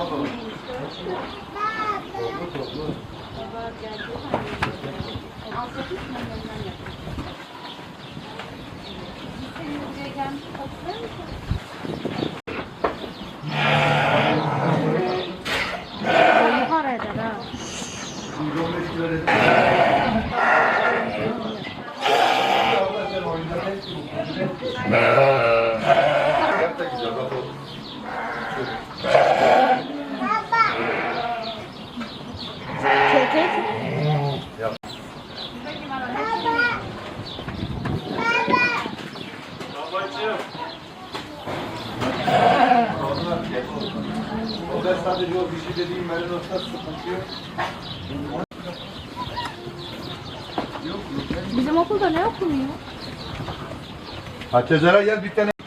bakalım. Toplu toplu. Eder ha. 115 kilo dedim. Abla sen oyunda hepsi bu. Yap da güzel bak o. Keket. O da sadece o bir şey dediğim sıkıntı yok. Bizim okulda ne okumuyor? Atezara gel bir tane.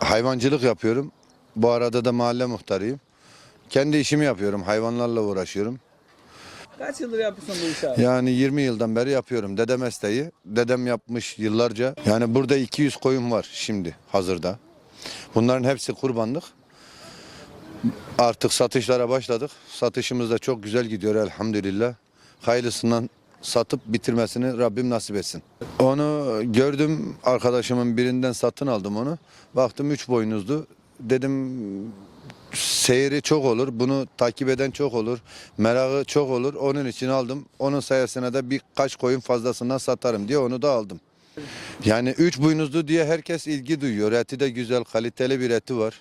Hayvancılık yapıyorum. Bu arada da mahalle muhtarıyım. Kendi işimi yapıyorum. Hayvanlarla uğraşıyorum. Kaç yıldır yapıyorsun bu işi? Yani 20 yıldan beri yapıyorum. Dede mesleği. Dedem yapmış yıllarca. Yani burada 200 koyun var şimdi hazırda. Bunların hepsi kurbanlık. Artık satışlara başladık. Satışımız da çok güzel gidiyor elhamdülillah. Hayırlısından satıp bitirmesini Rabbim nasip etsin. Onu gördüm arkadaşımın birinden satın aldım onu. Baktım üç boynuzdu. Dedim seyri çok olur. Bunu takip eden çok olur. Merakı çok olur. Onun için aldım. Onun sayesinde de birkaç koyun fazlasından satarım diye onu da aldım. Yani üç boynuzlu diye herkes ilgi duyuyor. Eti de güzel, kaliteli bir eti var.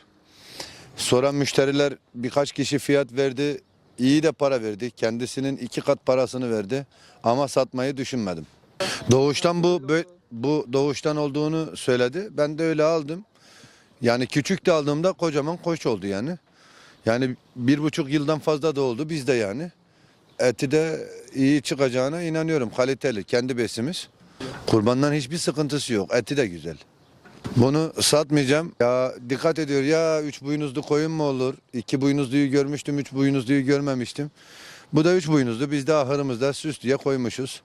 Soran müşteriler birkaç kişi fiyat verdi. iyi de para verdi. Kendisinin iki kat parasını verdi. Ama satmayı düşünmedim. Doğuştan bu bu doğuştan olduğunu söyledi. Ben de öyle aldım. Yani küçük de aldığımda kocaman koç oldu yani. Yani bir buçuk yıldan fazla da oldu bizde yani. Eti de iyi çıkacağına inanıyorum. Kaliteli, kendi besimiz. Kurbandan hiçbir sıkıntısı yok. Eti de güzel. Bunu satmayacağım. Ya dikkat ediyor ya üç boynuzlu koyun mu olur? İki boynuzluyu görmüştüm, üç boynuzluyu görmemiştim. Bu da üç boynuzlu. Biz de ahırımızda süs diye koymuşuz.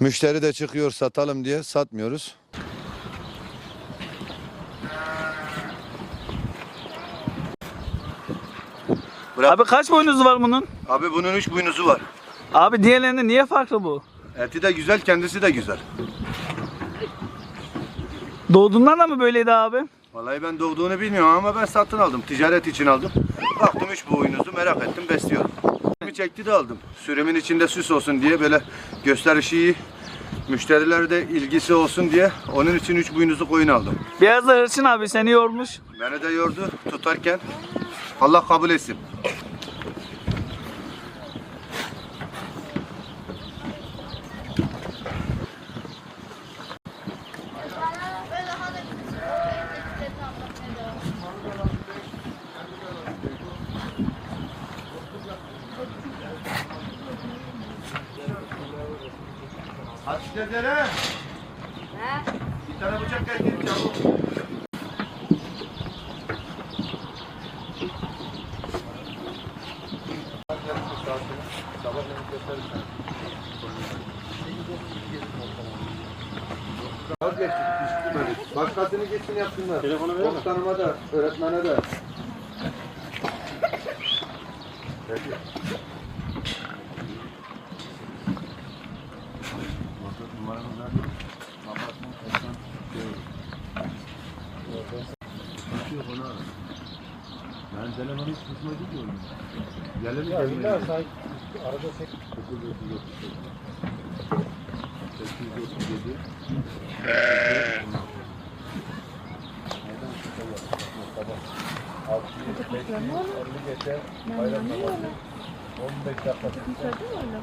Müşteri de çıkıyor satalım diye satmıyoruz. Abi kaç boynuzu var bunun? Abi bunun üç boynuzu var. Abi diğerlerinde niye farklı bu? Eti de güzel, kendisi de güzel. Doğduğundan da mı böyleydi abi? Vallahi ben doğduğunu bilmiyorum ama ben satın aldım. Ticaret için aldım. Baktım üç boynuzu merak ettim besliyorum. Bir çekti de aldım. Sürümün içinde süs olsun diye böyle gösterişi iyi. Müşteriler de ilgisi olsun diye onun için üç boynuzlu koyun aldım. Beyaz da hırçın abi seni yormuş. Beni de yordu tutarken. Allah kabul etsin. Atezara. Bir tane bıçak getir çabuk. Vazgeçtik, düştürmedik. Başkasını gitsin yapsınlar. Telefonu verir Komutanıma da, öğretmene de. Peki. Numaranı ver. Ben telefonu hiç tutmadı ki onu. Gelelim ya illa arada sek. 837 Çocuklar ne olur? Ben ne olur? 15 dakika. Çocuk mu öyle?